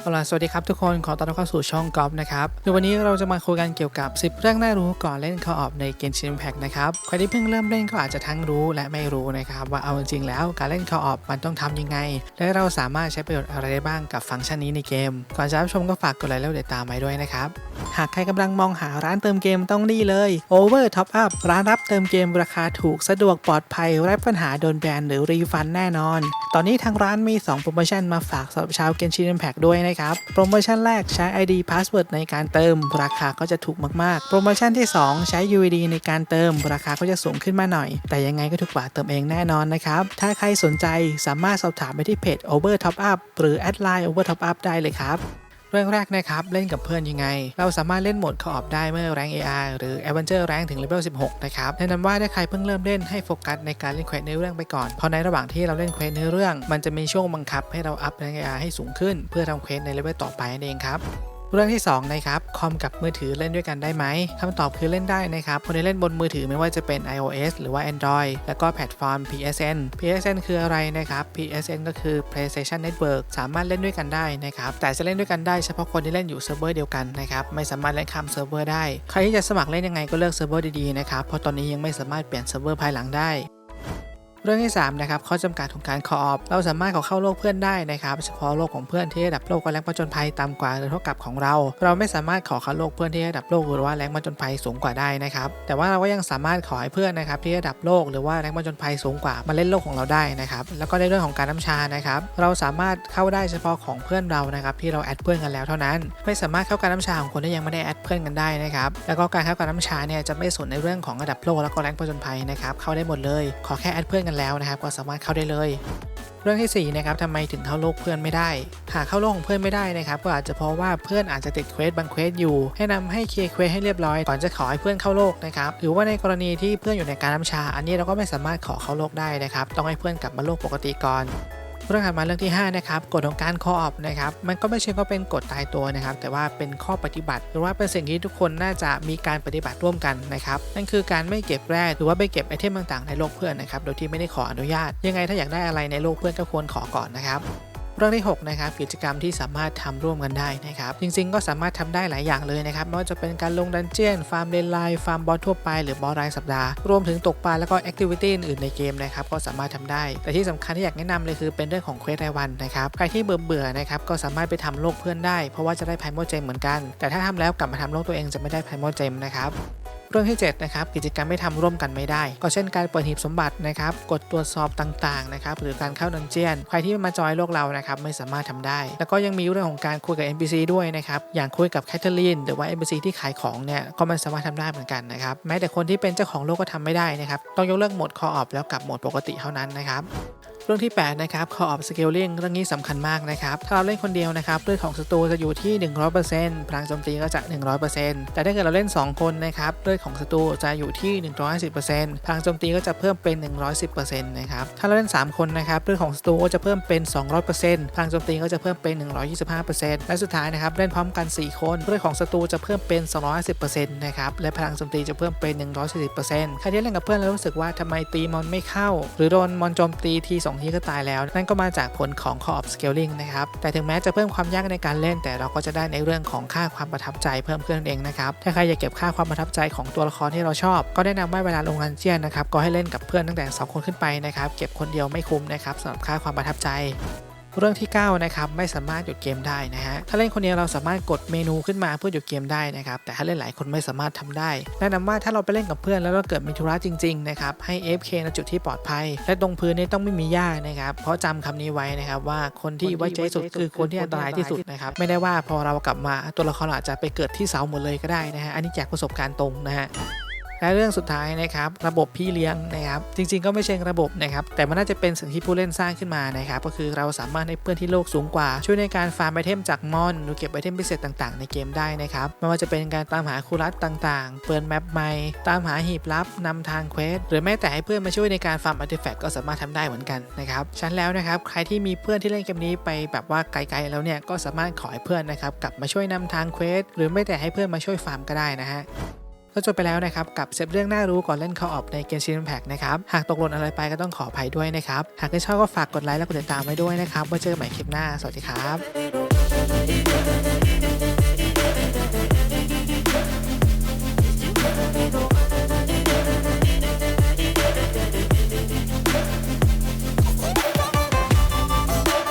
เอาล่ะสวัสดีครับทุกคนขอต้อนรับเข้าสู่ช่องกอล์ฟนะครับในวันนี้เราจะมาคุยกันเกี่ยวกับ 10 เรื่องน่ารู้ก่อนเล่นคอออฟในเกมชินแพ t นะครับใครที่เพิ่งเริ่มเล่นก็อาจจะทั้งรู้และไม่รู้นะครับว่าเอาจริงๆแล้วการเล่นคอออฟมันต้องทำยังไง และเราสามารถใช้ประโยชน์อะไรได้บ้างกับฟังก์ชันนี้ในเกม ก่อนจะรับชมก็ฝากกดไลค์แล้วเดตามไปด้วยนะครับหากใครกำลังมองหาร้านเติมเกมต้องนี่เลย Over Top Up ร้านรับเติมเกมราคาถูกสะดวกปลอดภัยไร้ปัญหาโดนแบนหรือรีฟันแน่นอน ตอนนี้ทางร้านมี 2 โปรโมชั่นมาฝากสำหรับชาวเกมชินแพ t ด้วยนะครับ โปรโมชั่นแรกใช้ ID Password ในการเติม ราคาก็จะถูกมากๆ โปรโมชั่นที่ 2 ใช้ UID ในการเติม ราคาก็จะสูงขึ้นมาหน่อย แต่ยังไงก็ถูกกว่าเติมเองแน่นอนนะครับ ถ้าใครสนใจสามารถสอบถามไปที่เพจ Over Top Up หรือ แอดไลน์ Over Top Up ได้เลยครับ เรื่องแรกนะครับ เล่นกับเพื่อนยังไง เราสามารถเล่นโหมด co-op ได้เมื่อแรง AR หรือ Adventure แรงถึงเลเวล 16 นะครับแนะนำว่าถ้าใครเพิ่งเริ่มเล่นให้โฟกัสในการเล่นเควสในเรื่องไปก่อน เพราะในระหว่างที่เราเล่นเควสในเรื่อง มันจะมีช่วงบังคับให้เราอัพแรง AR ให้สูงขึ้น เพื่อทำเควสในเลเวลต่อไปนั่นเองครับ เรื่องที่ 2 นะครับ คอมกับมือถือเล่นด้วยกันได้ไหมคำตอบคือเล่นได้นะครับคนที่เล่นบนมือถือไม่ว่าจะเป็น iOS หรือว่า Android แล้วก็แพลตฟอร์ม PSN PSN คืออะไรนะครับ PSN ก็คือ PlayStation Network สามารถเล่นด้วยกันได้นะครับแต่จะเล่นด้วยกันได้เฉพาะคนที่เล่นอยู่เซิร์ฟเวอร์เดียวกันนะครับไม่สามารถเล่นข้ามเซิร์ฟเวอร์ได้ ใครที่จะสมัครเล่นยังไงก็เลือกเซิร์ฟเวอร์ดีๆนะครับเพราะตอนนี้ยังไม่สามารถเปลี่ยนเซิร์ฟเวอร์ภายหลังได้ เรื่องที่3นะครับข้อจำกัดของการคออฟเราสามารถขอเข้าโลกเพื่อนได้นะครับเฉพาะโลกของเพื่อนที่ระดับโลกกับแรงผจญภัยต่ำกว่าหรือเท่ากับของเรา เราไม่สามารถขอเข้าโลกเพื่อนที่ระดับโลกหรือว่าแรงผจญภัยสูงกว่าได้นะครับแต่ว่าเราก็ยังสามารถขอให้เพื่อนนะครับที่ระดับโลกหรือว่าแรงผจญภัยสูงกว่ามาเล่นโลกของเราได้นะครับแล้วก็ในเรื่องของการน้ำชานะครับเราสามารถเข้าได้เฉพาะของเพื่อนเรานะครับที่เราแอดเพื่อนกันแล้วเท่านั้น ไม่สามารถเข้าการน้ำชาของคนที่ยังไม่ได้แอดเพื่อนกันได้นะครับแล้วก็การเข้าการน้ำชาเนี่ยจะไม่สนในเรื่องของระดับโลกแล้วก็แรงผจญภัยนะครับเข้าได้หมดเลย ขอแค่แอดเพื่อนกันแล้วนะครับ ก็สามารถเข้าได้เลย เรื่องที่4นะครับทำไมถึงเข้าโลกเพื่อนไม่ได้ หากเข้าโลกของเพื่อนไม่ได้นะครับ ก็อาจจะเพราะว่าเพื่อนอาจจะติดเควสบางเควสอยู่ ให้นำให้เคลียร์เควสให้เรียบร้อยก่อนจะขอให้เพื่อนเข้าโลกนะครับหรือว่าในกรณีที่เพื่อนอยู่ในการน้ำชา อันนี้เราก็ไม่สามารถขอเข้าโลกได้นะครับ ต้องให้เพื่อนกลับมาโลกปกติก่อน เรื่องถัดมาเรื่องที่ 5 นะครับกฎของการคออฟนะครับมันก็ไม่ใช่ก็เป็นกฎตายตัวนะครับ แต่ว่าเป็นข้อปฏิบัติหรือว่าเป็นสิ่งที่ทุกคนน่าจะมีการปฏิบัติร่วมกันนะครับนั่นคือการไม่เก็บแร่หรือว่าไปเก็บไอเทมต่างๆในโลกเพื่อนนะครับโดยที่ไม่ได้ขออนุญาต ยังไงถ้าอยากได้อะไรในโลกเพื่อนก็ควรขอก่อนนะครับ เรื่องที่6นะครับกิจกรรมที่สามารถทำร่วมกันได้นะครับจริงๆ ก็สามารถทำได้หลายอย่างเลยนะครับไม่ว่าจะเป็นการลงดันเจียนฟาร์มเลนไลน์ฟาร์มบอสทั่วไปหรือบอสรายสัปดาห์รวมถึงตกปลาแล้วก็แอคทิวิตี้อื่นในเกมนะครับก็สามารถทำได้ แต่ที่สำคัญที่อยากแนะนำเลยคือเป็นเรื่องของเควสรายวันนะครับใครที่เบื่อๆนะครับก็สามารถไปทำโลกเพื่อนได้ เพราะว่าจะได้ไพโมเจมเหมือนกัน แต่ถ้าทำแล้วกลับมาทำโลกตัวเองจะไม่ได้ไพโมเจมนะครับ เรื่องที่7นะครับกิจกรรมไม่ทำร่วมกันไม่ได้ ก็เช่นการเปิดหีบสมบัตินะครับกดตรวจสอบต่างๆนะครับหรือการเข้าดันเจียน ใครที่มาจอยโลกเรานะครับไม่สามารถทำได้ แล้วก็ยังมีเรื่องของการคุยกับ NPC ด้วยนะครับอย่างคุยกับแคทเธอรีนหรือว่า NPC ที่ขายของเนี่ยก็ไม่สามารถทำได้เหมือนกันนะครับแม้แต่คนที่เป็นเจ้าของโลกก็ทำไม่ได้นะครับต้องยกเลิกโหมด call off แล้วกลับโหมดปกติเท่านั้นนะครับ เรื่องที่ 8 นะครับ call off scaling เรื่องนี้สำคัญมากนะครับ ถ้าเราเล่นคนเดียวนะครับเลือดของศัตรูจะอยู่ที่ 100%พลังโจมตีก็จะ 100%แต่ถ้าเกิดเราเล่น 2 คนนะครับเลือดของศัตรูจะอยู่ที่ 150%พลังโจมตีก็จะเพิ่มเป็น 110%นะครับ ถ้าเราเล่น 3 คนนะครับเลือดของศัตรูก็จะเพิ่มเป็น 200%พลังโจมตีก็จะเพิ่มเป็น 125%และสุดท้ายนะครับเล่นพร้อมกัน 4 คนเลือดของศัตรูจะเพิ่มเป็น210%นะครับและพลังโจมตีจะเพิ่มเป็น 140%ใครที่เล่นกับเพื่อนแล้วรู้สึกว่าทำไมตีมอนไม่เข้า หรือโดนมอนโจมตีที2ทีก็ตายแล้ว นั่นก็มาจากผลของ co-op scaling นะครับ แต่ถึงแม้จะเพิ่มความยากในการเล่น แต่เราก็จะได้ในเรื่องของค่าความประทับใจเพิ่มขึ้นเองนะครับ ถ้าใครอยากเก็บค่าความประทับใจของตัวละครที่เราชอบ ก็แนะนำว่าเวลาลงรันเจียนนะครับ ก็ให้เล่นกับเพื่อนตั้งแต่ 2 คนขึ้นไปนะครับ เก็บคนเดียวไม่คุ้มนะครับสำหรับค่าความประทับใจ เรื่องที่ 9 นะครับ ไม่สามารถหยุดเกมได้นะฮะถ้าเล่นคนเดียวเราสามารถกดเมนูขึ้นมาเพื่อหยุดเกมได้นะครับ แต่ถ้าเล่นหลายคนไม่สามารถทำได้แนะนำว่าถ้าเราไปเล่นกับเพื่อนแล้วเราเกิดมีธุระจริงๆนะครับให้ AFK ในจุดที่ปลอดภัย และตรงพื้นนี่ต้องไม่มีหญ้านะครับเพราะจำคำนี้ไว้นะครับว่าคนที่ไว้ใจสุดคือคนที่อันตรายที่สุดนะครับไม่ได้ว่าพอเรากลับมาตัวละครอาจจะไปเกิดที่เสาหมดเลยก็ได้นะฮะอันนี้จากประสบการณ์ตรงนะฮะ และเรื่องสุดท้ายนะครับระบบพี่เลี้ยงนะครับจริง ๆ ก็ไม่ใช่ระบบนะครับแต่มันน่าจะเป็นสิ่งที่ผู้เล่นสร้างขึ้นมานะครับก็คือเราสามารถให้เพื่อนที่โลกสูงกว่า ช่วยในการฟาร์มไอเทมจากมอนหรือเก็บไอเทมพิเศษต่างๆ ในเกมได้นะครับไม่ว่าจะเป็นการตามหาคูรัสต่างๆ เปิดแมปใหม่ตามหาหีบลับนำทางเควสหรือแม้แต่ให้เพื่อนมาช่วยในการฟาร์มอาร์ติแฟกต์ก็สามารถทำได้เหมือนกันนะครับฉะนันแล้วนะครับใครที่มีเพื่อนที่เล่นเกมนี้ไปแบบว่าไกลๆแล้วเนี่ยก็สามารถขอให้เพื่อนนะครับกลับมาช่วยนำทางเควสหรือไม่แต่ให้เพื่อนมาช่วยฟาร์มก็ได้นะฮะ ก็จบไปแล้วนะครับกับเซตเรื่องน่ารู้ก่อนเล่น Call of ในเกมชินแพ็กนะครับ หากตกหล่นอะไรไปก็ต้องขออภัยด้วยนะครับ หากชอบก็ฝากกดไลค์และกดติดตามไว้ด้วยนะครับไว้เจอกันใหม่คลิปหน้า สวัสดีครับ